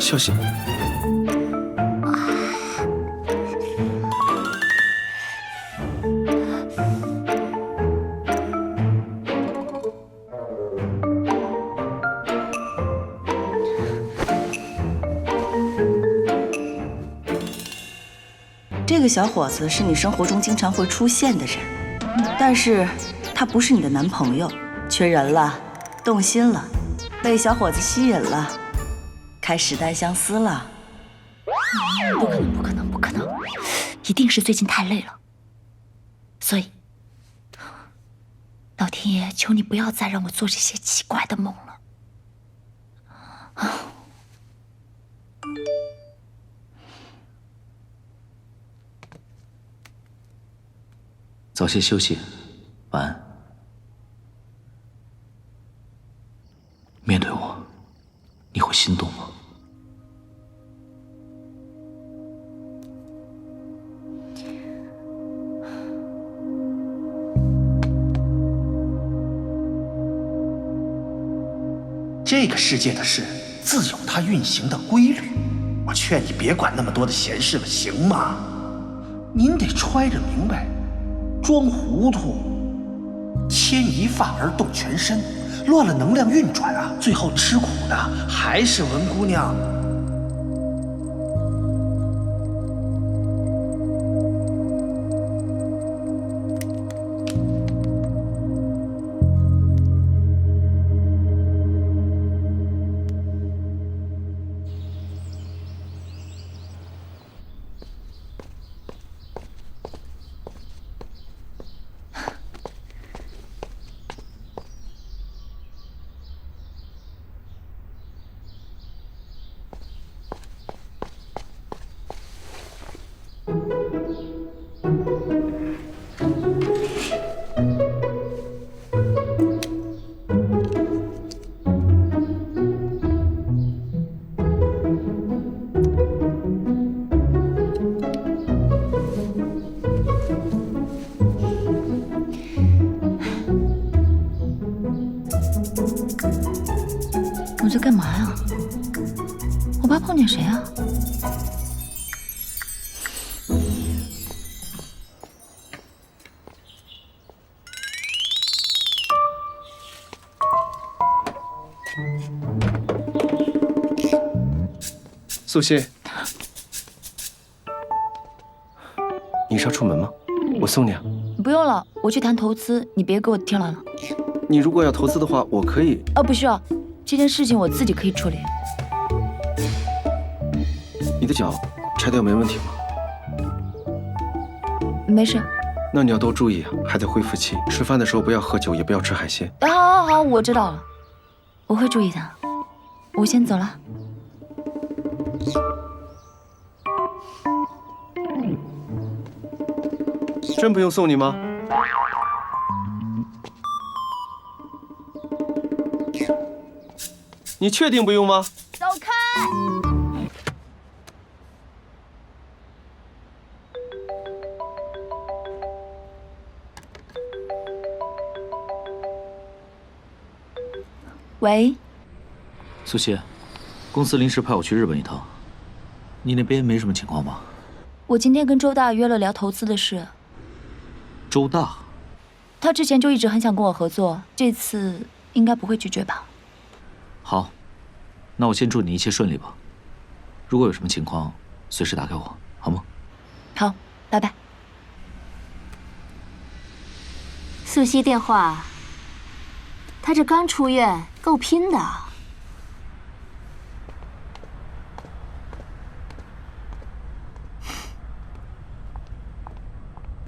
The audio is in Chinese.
休息。这个小伙子是你生活中经常会出现的人，但是他不是你的男朋友，缺人了，动心了，被小伙子吸引了，开始单相思了。不可能，不可能，不可能，一定是最近太累了。所以，老天爷，求你不要再让我做这些奇怪的梦了。早些休息，晚安。面对我，你会心动吗？这个世界的事自有它运行的规律，我劝你别管那么多的闲事了，行吗？您得揣着明白，装糊涂，牵一发而动全身，乱了能量运转啊，最后吃苦的还是文姑娘。我在干嘛呀？我爸碰见谁啊？素汐，你是要出门吗？我送你啊。不用了，我去谈投资，你别给我添乱了。你如果要投资的话，我可以。啊，不需要，这件事情我自己可以处理。你的脚拆掉没问题吗？没事。那你要多注意啊，还在恢复期，吃饭的时候不要喝酒，也不要吃海鲜。啊，好，好，好，我知道了，我会注意的。我先走了。真不用送你吗？你确定不用吗？走开！喂，苏西，公司临时派我去日本一趟，你那边没什么情况吧？我今天跟周大约了聊投资的事。周大，他之前就一直很想跟我合作，这次应该不会拒绝吧？好，那我先祝你一切顺利吧。如果有什么情况，随时打给我，好吗？好，拜拜。素汐电话，她这刚出院，够拼的。